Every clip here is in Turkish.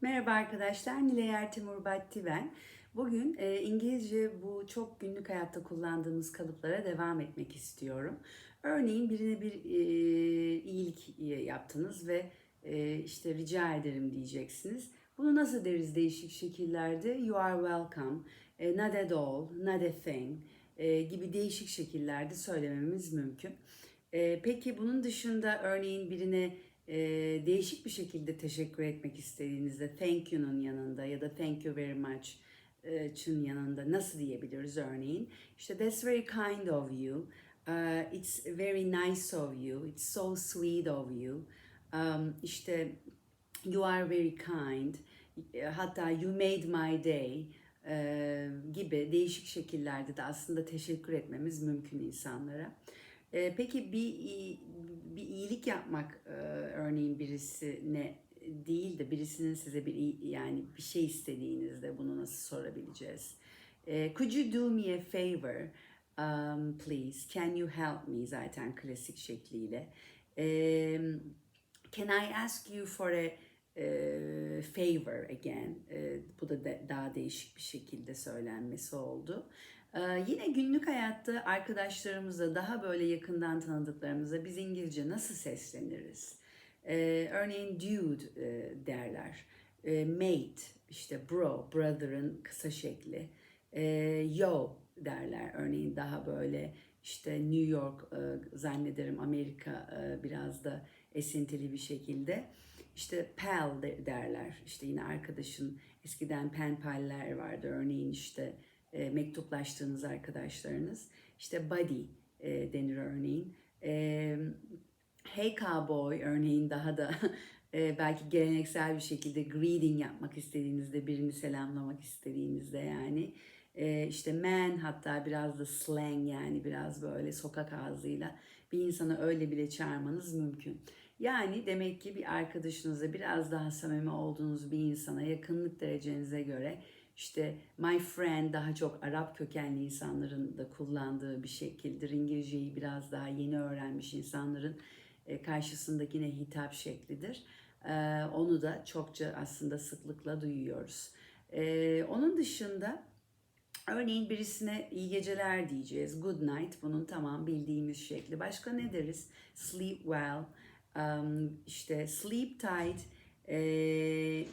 Merhaba arkadaşlar, Nilay Ertemur Batti ben. Bugün e, İngilizce bu çok günlük hayatta kullandığımız kalıplara devam etmek istiyorum. Örneğin birine bir e, iyilik e, yaptınız ve e, işte rica ederim diyeceksiniz. Bunu nasıl deriz değişik şekillerde? You are welcome, e, not at all, not a thing e, gibi değişik şekillerde söylememiz mümkün. E, peki bunun dışında örneğin birine e, değişik bir şekilde teşekkür etmek istediğinizde thank you'nun yanında ya da thank you very much e, yanında nasıl diyebiliriz örneğin? İşte that's very kind of you. Uh, it's very nice of you. It's so sweet of you. Um, işte you are very kind. Hatta you made my day e, gibi değişik şekillerde de aslında teşekkür etmemiz mümkün insanlara. E, peki bir bir iyilik yapmak e, örneğin birisine değil de birisinin size bir yani bir şey istediğinizde bunu nasıl sorabileceğiz? E, could you do me a favor? Um, please, can you help me zaten klasik şekliyle. E, can I ask you for a e, favor again? E, bu da de- daha değişik bir şekilde söylenmesi oldu. Ee, yine günlük hayatta arkadaşlarımıza daha böyle yakından tanıdıklarımıza biz İngilizce nasıl sesleniriz? Örneğin dude derler. Mate, işte bro, brother'ın kısa şekli. Yo derler. Örneğin daha böyle işte New York zannederim Amerika biraz da esintili bir şekilde. İşte pal de- derler. İşte yine arkadaşın eskiden pen paller vardı. Örneğin işte e, mektuplaştığınız arkadaşlarınız. İşte buddy e, denir örneğin. E, hey cowboy örneğin daha da e, belki geleneksel bir şekilde greeting yapmak istediğinizde birini selamlamak istediğinizde yani e, işte man hatta biraz da slang yani biraz böyle sokak ağzıyla bir insana öyle bile çağırmanız mümkün. Yani demek ki bir arkadaşınıza biraz daha samimi olduğunuz bir insana yakınlık derecenize göre işte my friend daha çok Arap kökenli insanların da kullandığı bir şekildir. İngilizceyi biraz daha yeni öğrenmiş insanların karşısındakine hitap şeklidir. E, Onu da çokça aslında sıklıkla duyuyoruz. E, Onun dışında örneğin birisine iyi geceler diyeceğiz. Good night bunun tamam bildiğimiz şekli. Başka ne deriz? Sleep well, um, işte sleep tight, e,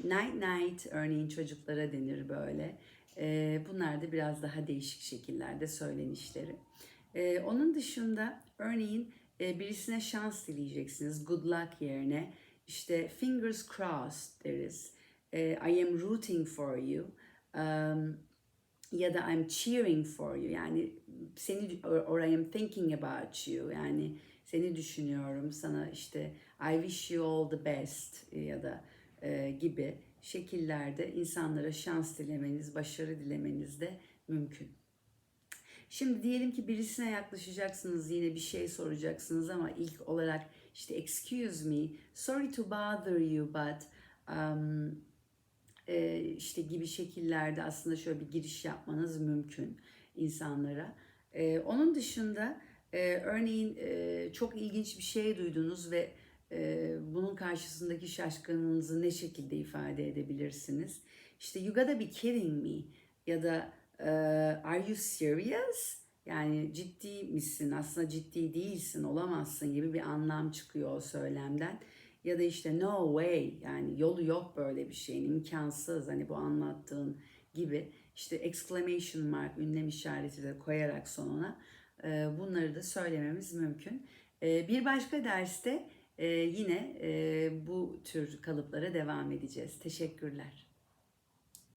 night night örneğin çocuklara denir böyle. E, bunlar da biraz daha değişik şekillerde söylenişleri. E, onun dışında örneğin e, birisine şans dileyeceksiniz good luck yerine işte fingers crossed deriz. E, I am rooting for you. Um, ya da I'm cheering for you yani seni or, I am thinking about you yani seni düşünüyorum sana işte I wish you all the best ya da e, gibi şekillerde insanlara şans dilemeniz, başarı dilemeniz de mümkün. Şimdi diyelim ki birisine yaklaşacaksınız yine bir şey soracaksınız ama ilk olarak işte excuse me, sorry to bother you but um, e, işte gibi şekillerde aslında şöyle bir giriş yapmanız mümkün insanlara. E, onun dışında e, örneğin e, çok ilginç bir şey duydunuz ve e, bunun karşısındaki şaşkınlığınızı ne şekilde ifade edebilirsiniz? İşte you gotta be kidding me ya da are you serious? Yani ciddi misin? Aslında ciddi değilsin, olamazsın gibi bir anlam çıkıyor o söylemden. Ya da işte no way yani yolu yok böyle bir şeyin imkansız hani bu anlattığın gibi işte exclamation mark ünlem işareti de koyarak sonuna bunları da söylememiz mümkün. Bir başka derste yine bu tür kalıplara devam edeceğiz. Teşekkürler.